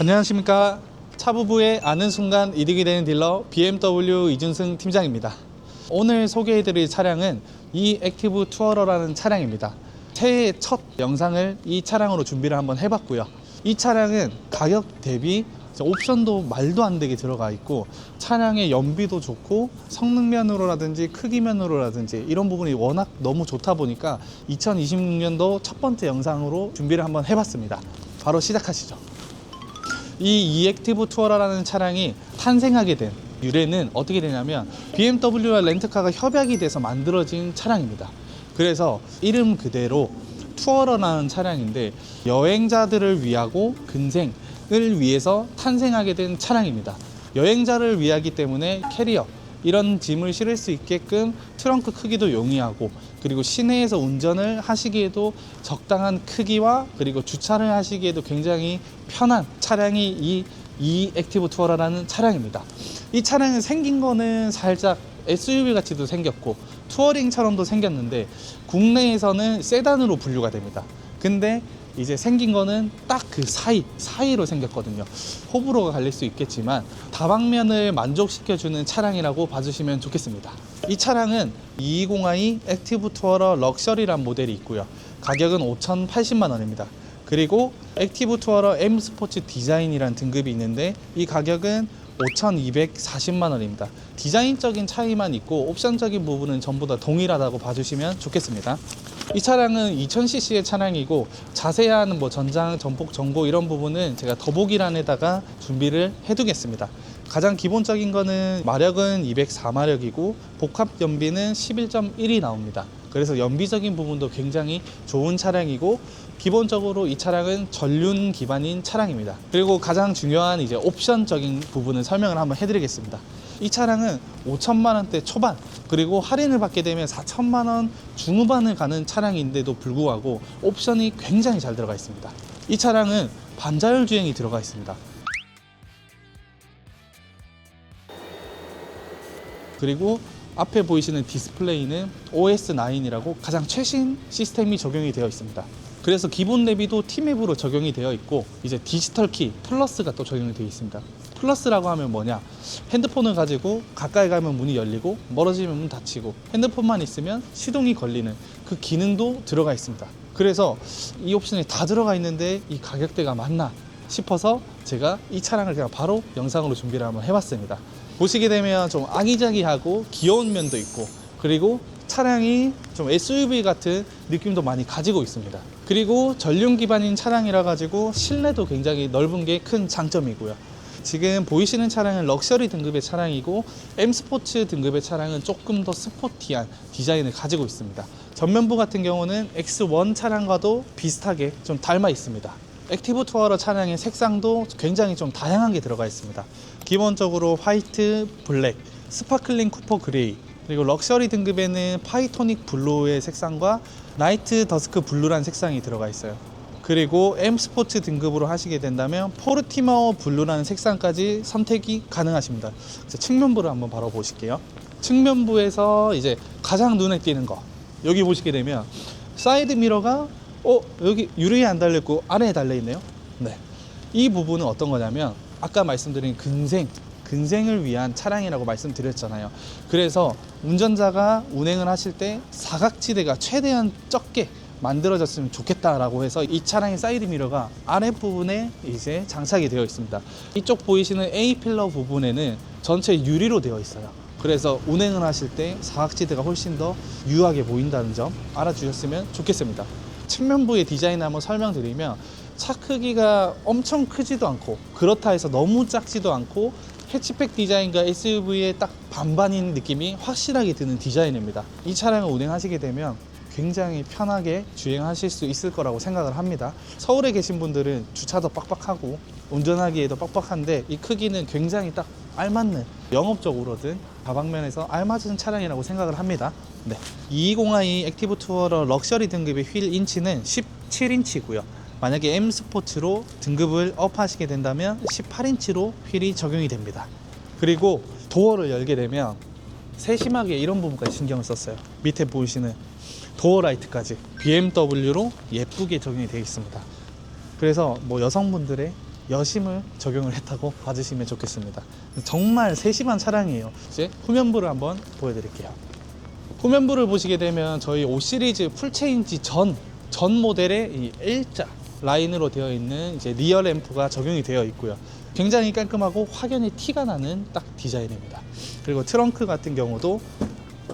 안녕하십니까. 차부부의 아는 순간 이득이 되는 딜러 BMW 이준승 팀장입니다. 오늘 소개해드릴 차량은 이 액티브 투어러라는 차량입니다. 새해 첫 영상을 이 차량으로 준비를 한번 해봤고요. 이 차량은 가격 대비 옵션도 말도 안 되게 들어가 있고 차량의 연비도 좋고 성능면으로라든지 크기면으로라든지 이런 부분이 워낙 너무 좋다 보니까 2026년도 첫 번째 영상으로 준비를 한번 해봤습니다. 바로 시작하시죠 이 이액티브 투어라라는 차량이 탄생하게 된 유래는 어떻게 되냐면 BMW와 렌트카가 협약이 돼서 만들어진 차량입니다. 그래서 이름 그대로 투어러라는 차량인데 여행자들을 위하고 근생을 위해서 탄생하게 된 차량입니다. 여행자를 위하기 때문에 캐리어 이런 짐을 실을 수 있게끔 트렁크 크기도 용이하고 그리고 시내에서 운전을 하시기에도 적당한 크기와 그리고 주차를 하시기에도 굉장히 편한 차량이 이, 이 액티브 투어라라는 차량입니다. 이 차량은 생긴 거는 살짝 SUV 같이도 생겼고 투어링처럼도 생겼는데 국내에서는 세단으로 분류가 됩니다. 근데 이제 생긴 거는 딱 그 사이 사이로 생겼거든요. 호불호가 갈릴 수 있겠지만 다방면을 만족시켜주는 차량이라고 봐주시면 좋겠습니다. 이 차량은 220i 액티브 투어러 럭셔리란 모델이 있고요. 가격은 5,080만 원입니다. 그리고 액티브 투어러 M 스포츠 디자인이란 등급이 있는데 이 가격은 5,240만 원입니다. 디자인적인 차이만 있고 옵션적인 부분은 전부 다 동일하다고 봐주시면 좋겠습니다. 이 차량은 2000cc의 차량이고 자세한 뭐 전장, 전폭 정보 이런 부분은 제가 더보기란에다가 준비를 해두겠습니다. 가장 기본적인 거는 마력은 204마력이고 복합 연비는 11.1이 나옵니다. 그래서 연비적인 부분도 굉장히 좋은 차량이고 기본적으로 이 차량은 전륜 기반인 차량입니다. 그리고 가장 중요한 이제 옵션적인 부분을 설명을 한번 해드리겠습니다. 이 차량은 5천만 원대 초반 그리고 할인을 받게 되면 4천만 원 중후반을 가는 차량인데도 불구하고 옵션이 굉장히 잘 들어가 있습니다. 이 차량은 반자율 주행이 들어가 있습니다. 그리고 앞에 보이시는 디스플레이는 OS9이라고 가장 최신 시스템이 적용이 되어 있습니다. 그래서 기본 내비도 T맵으로 적용이 되어 있고 이제 디지털 키 플러스가 또 적용이 되어 있습니다. 플러스라고 하면 뭐냐? 핸드폰을 가지고 가까이 가면 문이 열리고 멀어지면 문 닫히고 핸드폰만 있으면 시동이 걸리는 그 기능도 들어가 있습니다. 그래서 이 옵션이 다 들어가 있는데 이 가격대가 맞나 싶어서 제가 이 차량을 그냥 바로 영상으로 준비를 한번 해봤습니다. 보시게 되면 좀 아기자기하고 귀여운 면도 있고 그리고 차량이 좀 SUV 같은 느낌도 많이 가지고 있습니다. 그리고 전륜 기반인 차량이라 가지고 실내도 굉장히 넓은 게 큰 장점이고요. 지금 보이시는 차량은 럭셔리 등급의 차량이고 M 스포츠 등급의 차량은 조금 더 스포티한 디자인을 가지고 있습니다. 전면부 같은 경우는 X1 차량과도 비슷하게 좀 닮아 있습니다. 액티브 투어러 차량의 색상도 굉장히 좀 다양한 게 들어가 있습니다. 기본적으로 화이트, 블랙, 스파클링 쿠퍼 그레이, 그리고 럭셔리 등급에는 파이토닉 블루의 색상과 나이트 더스크 블루라는 색상이 들어가 있어요. 그리고 M 스포츠 등급으로 하시게 된다면 포르티머 블루라는 색상까지 선택이 가능하십니다. 측면부를 한번 바로 보실게요. 측면부에서 이제 가장 눈에 띄는 거 여기 보시게 되면 사이드 미러가 어 여기 유리에 안 달려 있고 아래에 달려 있네요. 네, 이 부분은 어떤 거냐면 아까 말씀드린 근생 근생을 위한 차량이라고 말씀드렸잖아요. 그래서 운전자가 운행을 하실 때 사각지대가 최대한 적게 만들어졌으면 좋겠다라고 해서 이 차량의 사이드 미러가 아랫부분에 이제 장착이 되어 있습니다. 이쪽 보이시는 A 필러 부분에는 전체 유리로 되어 있어요. 그래서 운행을 하실 때 사각지대가 훨씬 더 유하게 보인다는 점 알아주셨으면 좋겠습니다. 측면부의 디자인 한번 설명드리면 차 크기가 엄청 크지도 않고 그렇다 해서 너무 작지도 않고 해치백 디자인과 SUV의 딱 반반인 느낌이 확실하게 드는 디자인입니다. 이 차량을 운행하시게 되면 굉장히 편하게 주행하실 수 있을 거라고 생각을 합니다. 서울에 계신 분들은 주차도 빡빡하고 운전하기에도 빡빡한데 이 크기는 굉장히 딱 알맞는 영업적으로든 다방면에서 알맞은 차량이라고 생각을 합니다. 네. 220i 액티브 투어러 럭셔리 등급의 휠 인치는 17인치고요. 만약에 M 스포츠로 등급을 업하시게 된다면 18인치로 휠이 적용이 됩니다. 그리고 도어를 열게 되면 세심하게 이런 부분까지 신경을 썼어요. 밑에 보이시는 도어 라이트까지 BMW로 예쁘게 적용이 되어 있습니다. 그래서 뭐 여성분들의 여심을 적용을 했다고 봐주시면 좋겠습니다. 정말 세심한 차량이에요. 이제 후면부를 한번 보여드릴게요. 후면부를 보시게 되면 저희 5 시리즈 풀체인지 전, 전 모델의 이 L자 라인으로 되어 있는 이제 리어 램프가 적용이 되어 있고요. 굉장히 깔끔하고 확연히 티가 나는 딱 디자인입니다. 그리고 트렁크 같은 경우도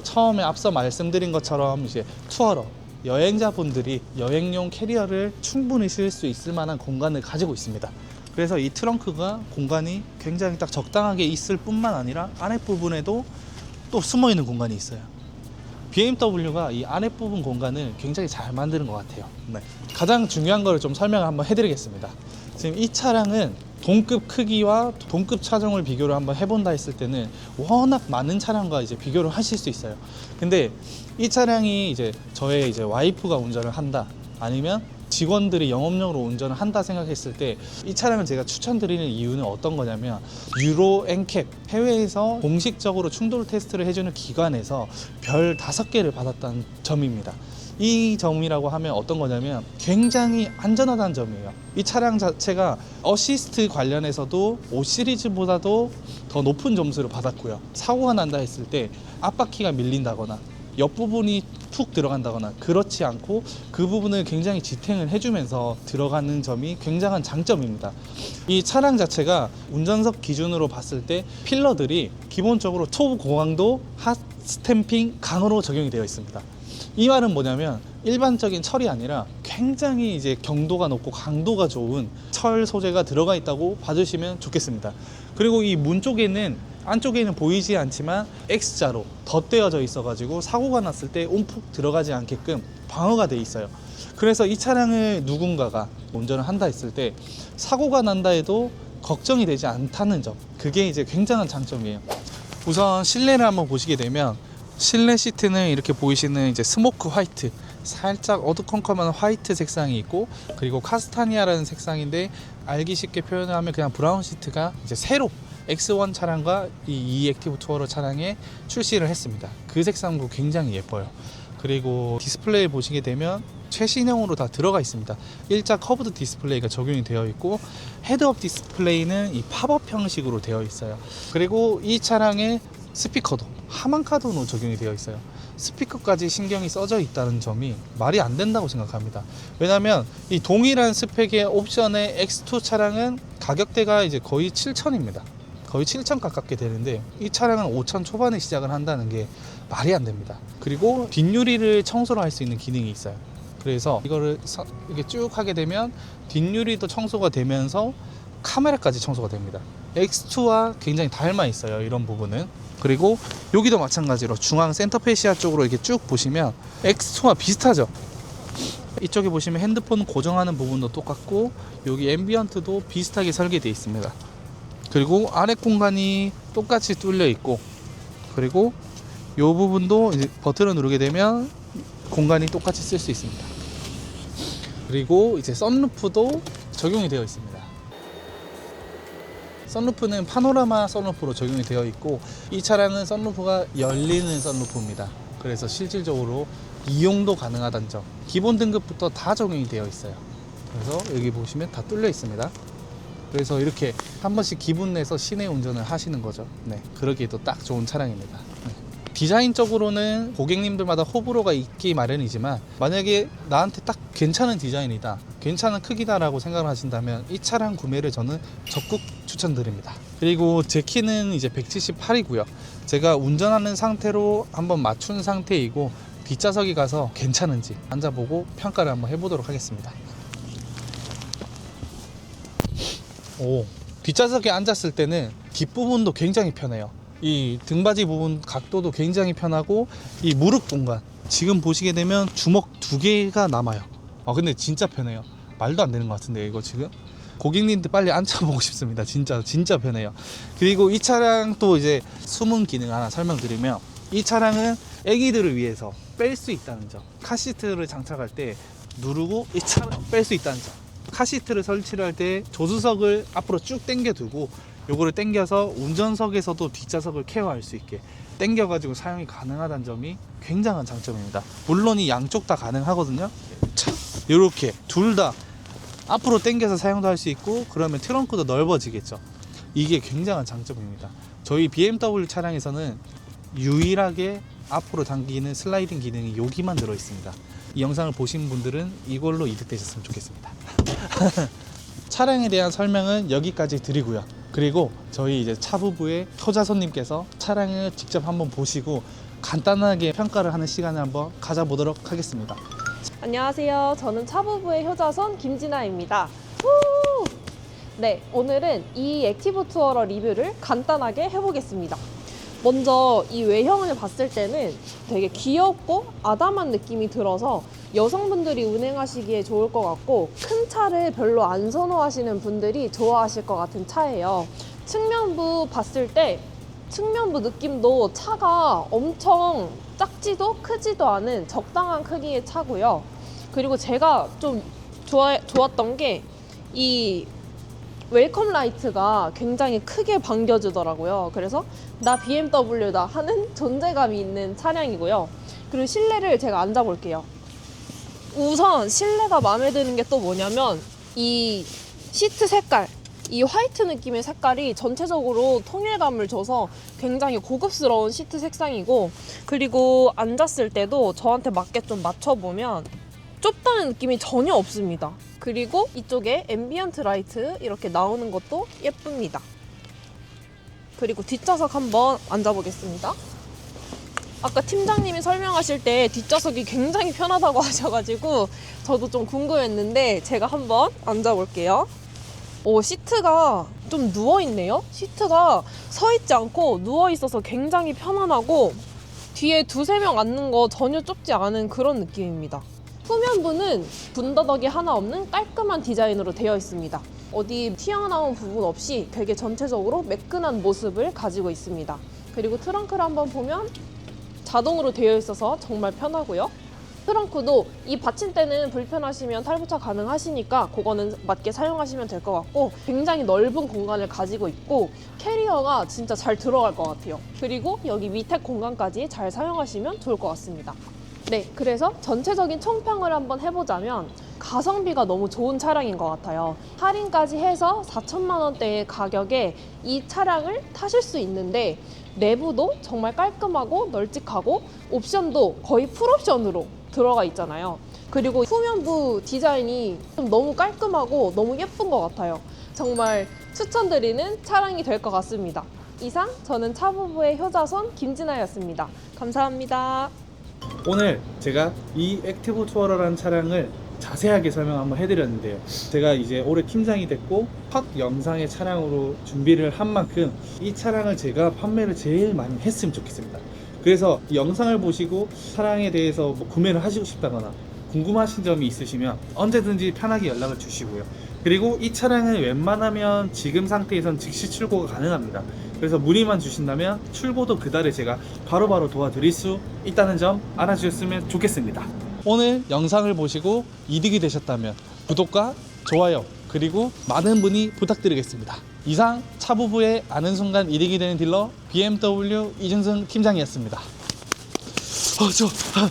처음에 앞서 말씀드린 것처럼 이제 투어러 여행자분들이 여행용 캐리어를 충분히 실을 수 있을 만한 공간을 가지고 있습니다. 그래서 이 트렁크가 공간이 굉장히 딱 적당하게 있을 뿐만 아니라 아랫부분에도 또 숨어 있는 공간이 있어요. BMW가 이 아랫부분 공간을 굉장히 잘 만드는 것 같아요. 네. 가장 중요한 거를 좀 설명을 한번 해드리겠습니다. 지금 이 차량은 동급 크기와 동급 차종을 비교를 한번 해본다 했을 때는 워낙 많은 차량과 이제 비교를 하실 수 있어요. 근데 이 차량이 이제 저의 이제 와이프가 운전을 한다 아니면 직원들이 영업용으로 운전을 한다 생각했을 때 이 차량을 제가 추천드리는 이유는 어떤 거냐면 유로 엔캡 해외에서 공식적으로 충돌 테스트를 해주는 기관에서 별 다섯 개를 받았다는 점입니다. 이 점이라고 하면 어떤 거냐면 굉장히 안전하다는 점이에요. 이 차량 자체가 어시스트 관련해서도 5 시리즈보다도 더 높은 점수를 받았고요. 사고가 난다 했을 때 앞바퀴가 밀린다거나 옆부분이 푹 들어간다거나 그렇지 않고 그 부분을 굉장히 지탱을 해주면서 들어가는 점이 굉장한 장점입니다. 이 차량 자체가 운전석 기준으로 봤을 때 필러들이 기본적으로 초고강도 핫 스탬핑 강으로 적용이 되어 있습니다. 이 말은 뭐냐면 일반적인 철이 아니라 굉장히 이제 경도가 높고 강도가 좋은 철 소재가 들어가 있다고 봐주시면 좋겠습니다. 그리고 이 문 쪽에는 안쪽에는 보이지 않지만 X자로 덧대어져 있어가지고 사고가 났을 때 움푹 들어가지 않게끔 방어가 돼 있어요. 그래서 이 차량을 누군가가 운전을 한다 했을 때 사고가 난다 해도 걱정이 되지 않다는 점 그게 이제 굉장한 장점이에요. 우선 실내를 한번 보시게 되면 실내 시트는 이렇게 보이시는 이제 스모크 화이트 살짝 어두컴컴한 화이트 색상이 있고 그리고 카스타니아라는 색상인데 알기 쉽게 표현을 하면 그냥 브라운 시트가 이제 새로 X1 차량과 이 E 액티브 투어러 차량에 출시를 했습니다. 그 색상도 굉장히 예뻐요. 그리고 디스플레이 보시게 되면 최신형으로 다 들어가 있습니다. 일자 커브드 디스플레이가 적용이 되어 있고 헤드업 디스플레이는 이 팝업 형식으로 되어 있어요. 그리고 이 차량의 스피커도 하만 카드로 적용이 되어 있어요. 스피커까지 신경이 써져 있다는 점이 말이 안 된다고 생각합니다. 왜냐하면 이 동일한 스펙의 옵션의 X2 차량은 가격대가 이제 거의 7천입니다. 거의 7천 가깝게 되는데 이 차량은 5천 초반에 시작을 한다는 게 말이 안 됩니다. 그리고 뒷유리를 청소를 할 수 있는 기능이 있어요. 그래서 이거를 서- 이렇게 쭉 하게 되면 뒷유리도 청소가 되면서 카메라까지 청소가 됩니다. X2와 굉장히 닮아 있어요. 이런 부분은. 그리고 여기도 마찬가지로 중앙 센터페시아 쪽으로 이렇게 쭉 보시면 X2와 비슷하죠. 이쪽에 보시면 핸드폰 고정하는 부분도 똑같고 여기 앰비언트도 비슷하게 설계되어 있습니다. 그리고 아래 공간이 똑같이 뚫려 있고 그리고 이 부분도 버튼을 누르게 되면 공간이 똑같이 쓸 수 있습니다. 그리고 이제 썬루프도 적용이 되어 있습니다. 썬루프는 파노라마 썬루프로 적용이 되어 있고 이 차량은 썬루프가 열리는 썬루프입니다. 그래서 실질적으로 이용도 가능하다는 점. 기본 등급부터 다 적용이 되어 있어요. 그래서 여기 보시면 다 뚫려 있습니다. 그래서 이렇게 한 번씩 기분 내서 시내 운전을 하시는 거죠. 네, 그러기에도 딱 좋은 차량입니다. 네. 디자인적으로는 고객님들마다 호불호가 있기 마련이지만 만약에 나한테 딱 괜찮은 디자인이다, 괜찮은 크기다라고 생각을 하신다면 이 차량 구매를 저는 적극 추천드립니다. 그리고 제 키는 이제 178이고요. 제가 운전하는 상태로 한번 맞춘 상태이고 뒷좌석에 가서 괜찮은지 앉아보고 평가를 한번 해보도록 하겠습니다. 오, 뒷좌석에 앉았을 때는 뒷부분도 굉장히 편해요. 이 등받이 부분 각도도 굉장히 편하고 이 무릎 공간 지금 보시게 되면 주먹 두 개가 남아요. 아 근데 진짜 편해요. 말도 안 되는 것 같은데 이거 지금 고객님들 빨리 앉아보고 싶습니다. 진짜 진짜 편해요. 그리고 이 차량 또 이제 숨은 기능 하나 설명드리면 이 차량은 아기들을 위해서 뺄 수 있다는 점. 카시트를 장착할 때 누르고 이 차량 뺄 수 있다는 점. 카시트를 설치를 할 때 조수석을 앞으로 쭉 당겨 두고 요거를 당겨서 운전석에서도 뒷좌석을 케어할 수 있게 당겨 가지고 사용이 가능하다는 점이 굉장한 장점입니다. 물론 이 양쪽 다 가능하거든요. 자, 이렇게 둘 다 앞으로 당겨서 사용도 할 수 있고 그러면 트렁크도 넓어지겠죠. 이게 굉장한 장점입니다. 저희 BMW 차량에서는 유일하게 앞으로 당기는 슬라이딩 기능이 여기만 들어 있습니다. 이 영상을 보신 분들은 이걸로 이득되셨으면 좋겠습니다. 차량에 대한 설명은 여기까지 드리고요. 그리고 저희 이제 차부부의 효자손님께서 차량을 직접 한번 보시고 간단하게 평가를 하는 시간을 한번 가져보도록 하겠습니다. 안녕하세요. 저는 차부부의 효자손 김진아입니다. 후! 네, 오늘은 이 액티브 투어러 리뷰를 간단하게 해보겠습니다. 먼저 이 외형을 봤을 때는 되게 귀엽고 아담한 느낌이 들어서 여성분들이 운행하시기에 좋을 것 같고 큰 차를 별로 안 선호하시는 분들이 좋아하실 것 같은 차예요. 측면부 봤을 때 측면부 느낌도 차가 엄청 작지도 크지도 않은 적당한 크기의 차고요. 그리고 제가 좀 좋아, 좋았던 게 이 웰컴 라이트가 굉장히 크게 반겨주더라고요. 그래서 나 BMW다 하는 존재감이 있는 차량이고요. 그리고 실내를 제가 앉아볼게요. 우선 실내가 마음에 드는 게 또 뭐냐면 이 시트 색깔 이 화이트 느낌의 색깔이 전체적으로 통일감을 줘서 굉장히 고급스러운 시트 색상이고 그리고 앉았을 때도 저한테 맞게 좀 맞춰보면 좁다는 느낌이 전혀 없습니다. 그리고 이쪽에 앰비언트 라이트 이렇게 나오는 것도 예쁩니다. 그리고 뒷좌석 한번 앉아보겠습니다. 아까 팀장님이 설명하실 때 뒷좌석이 굉장히 편하다고 하셔가지고 저도 좀 궁금했는데 제가 한번 앉아볼게요. 오, 시트가 좀 누워있네요? 시트가 서있지 않고 누워있어서 굉장히 편안하고 뒤에 두세 명 앉는 거 전혀 좁지 않은 그런 느낌입니다. 후면부는 분더덕이 하나 없는 깔끔한 디자인으로 되어 있습니다. 어디 튀어나온 부분 없이 되게 전체적으로 매끈한 모습을 가지고 있습니다. 그리고 트렁크를 한번 보면 자동으로 되어 있어서 정말 편하고요. 트렁크도 이 받침대는 불편하시면 탈부착 가능하시니까 그거는 맞게 사용하시면 될 것 같고 굉장히 넓은 공간을 가지고 있고 캐리어가 진짜 잘 들어갈 것 같아요. 그리고 여기 밑에 공간까지 잘 사용하시면 좋을 것 같습니다. 네, 그래서 전체적인 총평을 한번 해보자면 가성비가 너무 좋은 차량인 것 같아요. 할인까지 해서 4천만 원대의 가격에 이 차량을 타실 수 있는데 내부도 정말 깔끔하고 널찍하고 옵션도 거의 풀옵션으로 들어가 있잖아요. 그리고 후면부 디자인이 좀 너무 깔끔하고 너무 예쁜 것 같아요. 정말 추천드리는 차량이 될 것 같습니다. 이상 저는 차부부의 효자손 김진아였습니다. 감사합니다. 오늘 제가 이 액티브 투어러라는 차량을 자세하게 설명 한번 해드렸는데요. 제가 이제 올해 팀장이 됐고 첫 영상의 차량으로 준비를 한 만큼 이 차량을 제가 판매를 제일 많이 했으면 좋겠습니다. 그래서 이 영상을 보시고 차량에 대해서 뭐 구매를 하시고 싶다거나 궁금하신 점이 있으시면 언제든지 편하게 연락을 주시고요. 그리고 이 차량은 웬만하면 지금 상태에선 즉시 출고가 가능합니다. 그래서 문의만 주신다면 출고도 그달에 제가 바로 바로 도와드릴 수 있다는 점 알아주셨으면 좋겠습니다. 오늘 영상을 보시고 이득이 되셨다면 구독과 좋아요 그리고 많은 문의 부탁드리겠습니다. 이상 차부부의 아는 순간 이득이 되는 딜러 BMW 이준승 팀장이었습니다. 어, 저, 아,